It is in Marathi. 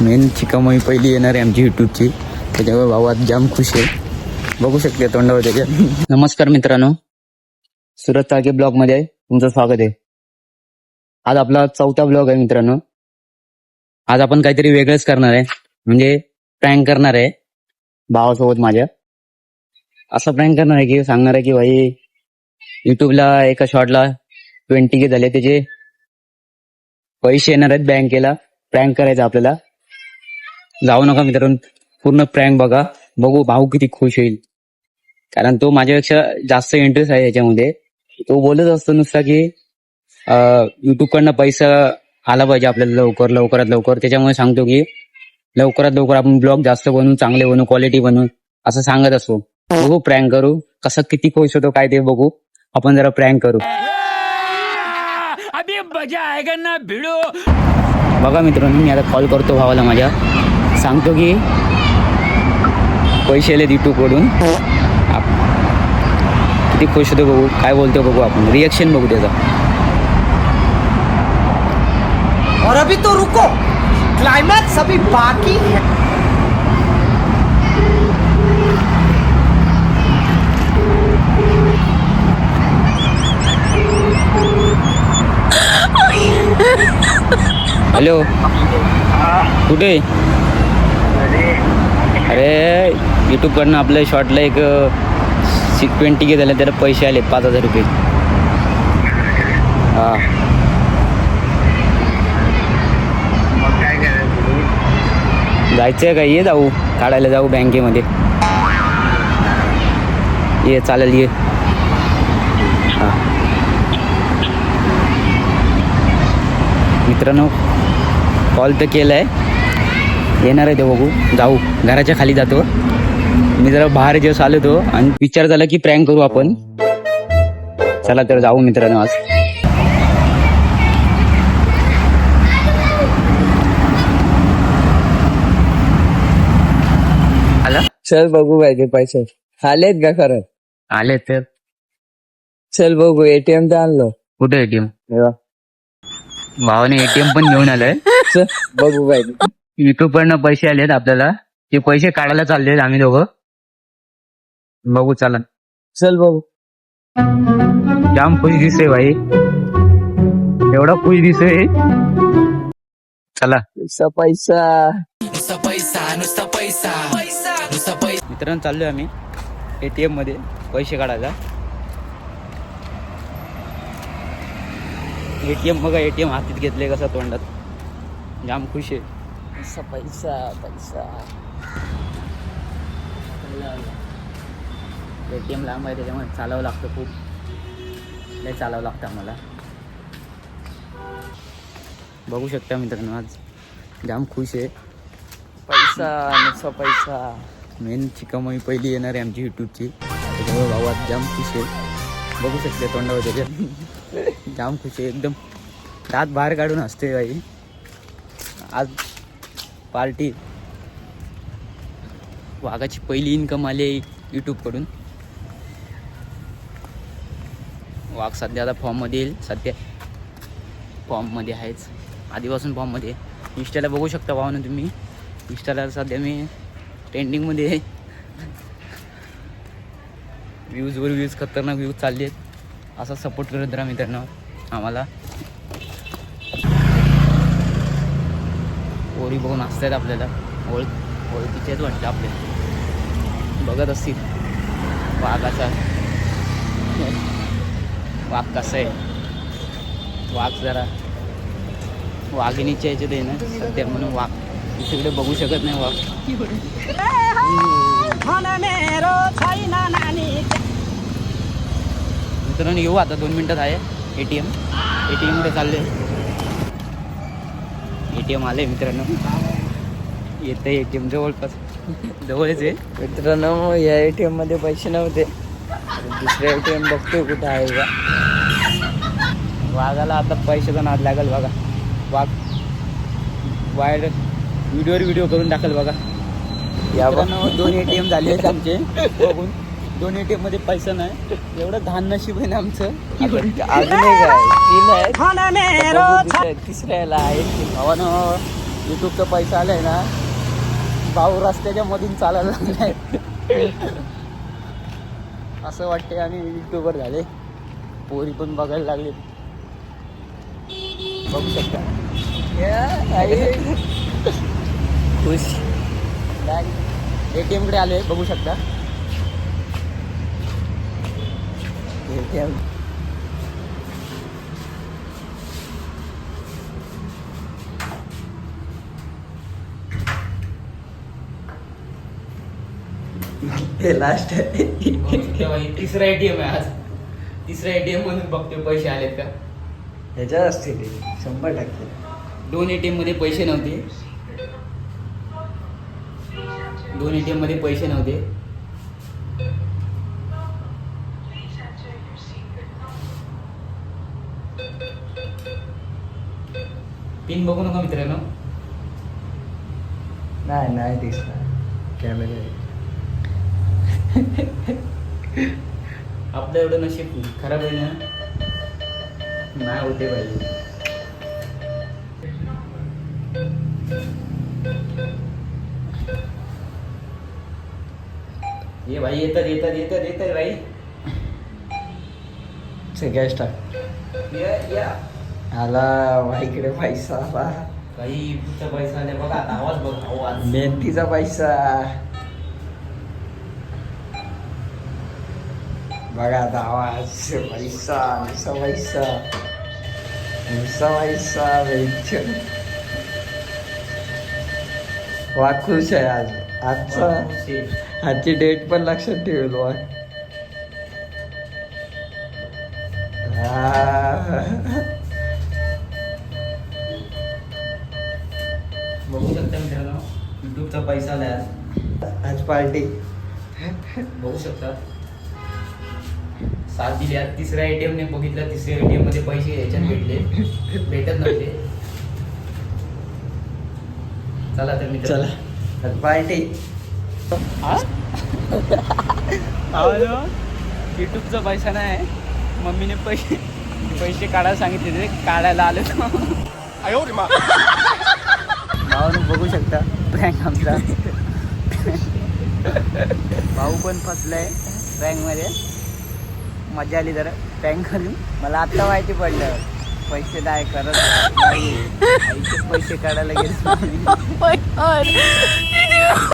मेन चिकामोई पहिली येणार आहे आमची युट्यूबची. त्याच्यामुळे भाऊ आज जाम खुश आहे. बघू शकते तोंडावर त्याच्या. नमस्कार मित्रांनो. सुरत ताके ब्लॉगमध्ये तुमचं स्वागत आहे. आज आपला चौथा ब्लॉग आहे मित्रांनो. आज आपण काहीतरी वेगळंच करणार आहे. म्हणजे प्रँक करणार आहे. भावासोबत माझ्या. असं प्रँक करणार आहे की सांगणार आहे की भाई युट्यूबला एका शॉर्टला ट्वेंटी के झाले. त्याचे पैसे येणार आहेत बँकेला प्रँक करायचं आपल्याला. जाऊ नका मित्रांनो. पूर्ण प्रँक बघा. बघू भाऊ किती खुश होईल. कारण तो माझ्यापेक्षा जास्त इंटरेस्ट आहे याच्यामध्ये. तो बोलत असतो नुसता की युट्यूब कडनं पैसा आला पाहिजे आपल्याला लवकर लवकरात लवकर. त्याच्यामुळे सांगतो की लवकरात लवकर आपण ब्लॉग जास्त बनवू चांगले बनवू क्वालिटी बनवू असं सांगत असतो. बघू प्रँक करू. कसं किती खुश होतो काय ते बघू. आपण जरा प्रँक करू. अभी मजा आएगा ना भिड़ो. बघा मित्रांनो मी आता कॉल करतो भावाला माझ्या. सांगतो की पैसे आले कडून. आप- किती खुश होतो बघू काय बोलतो बघू आपण. रिएक्शन बघू त्याचा. और अभी तो रुको। क्लाइमैक्स अभी बाकी हॅलो कुठे? अरे युट्यूब कडनं आपल्या शॉर्टला एक सिक्स ट्वेंटी के झाले त्याला पैसे आले पाच हजार रुपये. हा. जायचंय का? ये जाऊ. काढायला जाऊ बँकेमध्ये. ये चालेल ये. हा. मित्रांनो कॉल तर केलाय. येणार आहे ते बघू. जाऊ. घराच्या खाली जातो. मी जरा बाहेर जेव्हा आलो तो आणि विचार झाला की प्रँक करू आपण. चला तर जाऊ मित्रांनो आज. आला? चल बघू पाहिजे पैसे. आलेत का खरं? आले तर. चल बघू एटीएम तर आणलो. कुठे एटीएम. भावाने एटीएम पण घेऊन आलाय. चल बघू पाहिजे. युट्यूब कडनं पैसे आलेत आपल्याला. ते पैसे काढायला चाललेत आम्ही दोघं. बघू चला चल बघू जाम खुश दिसतोय भाई. एवढा खुश दिसतोय. चला. पैसा पैसा. नुसता पैसा नुसता पैसा. नुसता पैसा. मित्रांनो चाललोय आम्ही एटीएममध्ये पैसे काढायला. एटीएम बघा एटीएम हातीत घेतले कसा तोंडात. जाम खुश आहे. पैसा पैसा पैसा. एटीएम लांब आहे त्याच्यामुळे चालावं लागतं खूप. लय चालावं लागतं आम्हाला. बघू शकता मित्रांनो आज जाम खुश आहे. पैसा नुसता पैसा. मेन चिकामोई पहिली येणार आहे आमची युट्यूबची. त्याच्यामुळे भाऊ आज जाम खुश आहे. बघू शकते तोंडावर त्याच्या जाम खुश आहे एकदम. दात बाहेर काढून असते बाई. आज पार्टी. वाघाची पहिली इन्कम आली आहे यूट्यूबकडून वाघ सध्या आता फॉर्ममध्ये येईल. सध्या फॉर्ममध्ये आहेच. आधीपासून फॉर्ममध्ये इंस्टाला बघू शकता भाऊ ना तुम्ही इंस्टाला सध्या मी ट्रेंडिंगमध्ये आहे. व्ह्यूजवर व्ह्यूज खतरनाक व्ह्यूज चालले आहेत असा सपोर्ट करत राहा मित्रांनो. आम्हाला. पोरी बघून असतात आपल्याला. ओळख ओळखीचेच वाटतं आपले. बघत असतील. वाघाचा. वाघ कसा आहे? वाघ जरा वाघिणीच्या याच्यात आहे ना सध्या म्हणून वाघ. तिकडे बघू शकत नाही वाघ. मित्रांनो येऊ आता. दोन मिनटात आहे. A T M. A T एमकडे चालले ए टी एम आले मित्रांनो. येतं ए टी एम जवळपास. जवळच आहे. मित्रांनो या एटीएममध्ये पैसे नव्हते. दुसऱ्या एटीएम बघतोय कुठे आहे का वाघाला आता पैशाचा नाद लागेल बघा. वाघ वायर व्हिडिओवर व्हिडिओ करून टाकेल बघा. या बघ मित्रांनो, दोन एटीएम झाले आहेत आमचे. बघून दोन एटीएममध्ये पैसा नाही. एवढं धान नशीब आहे ना आमचं. अजून एक आहे. तीन दुसऱ्या- तिसऱ्याला आहे भावानं. युट्यूबचा पैसा आलाय ना. भाऊ रस्त्याच्या मधून चालायला लागलाय. असं वाटते आणि युट्यूबर झाले. पोरी पण बघायला लागले. बघू शकता. खुश. एटीएमकडे आलोय बघू शकता. एटीएम हे लास्ट आहे तिसरा एटीएम आहे आज. तिसरा एटीएम मधून बघतोय पैसे आलेत का? ह्याच्यात असतील ते. शंभर टक्के. दोन एटीएममध्ये पैसे नव्हते. दोन एटीएममध्ये पैसे नव्हते. पिन बघू नका मित्रांनो. नाही नाही दिसणार कॅमेरा आपलं एवढं नशीब खराब आहे ना? नाही होते पाहिजे ये भाई येतात येतात येतात येतात भाई स्टार्ट या या. आला भाईकडे पैसा आला काही पैसा आले बघा आता आवाज बघ आवाज मेहनतीचा पैसा. बघा आता आवाज पैसा नुसा पैसा. नुसा पैसा वेलचण वा खुश आहे आज. आजचा आजची डेट पण लक्षात ठेवेल वा आ. युट्यूबचा पैसा आलाय आज पार्टी. बघू शकता. सात दिली. आज तिसऱ्या एटीएम ने बघितलं तिसऱ्या एटीएममध्ये पैसे याच्यात भेटले. भेटत नव्हते. चला तर मित्र चला. आज पार्टी. युट्यूबचा पैसा नाही. मम्मीने पैसे पैसे काढायला सांगितले ते काढायला आले. भावानं बघू शकता बँक आमचा. भाऊ पण फसलाय बँकमध्ये मजा आली जरा बँक करून. मला आत्ता माहिती पडलं. पैसे नाही करत पैसे काढायला गेले.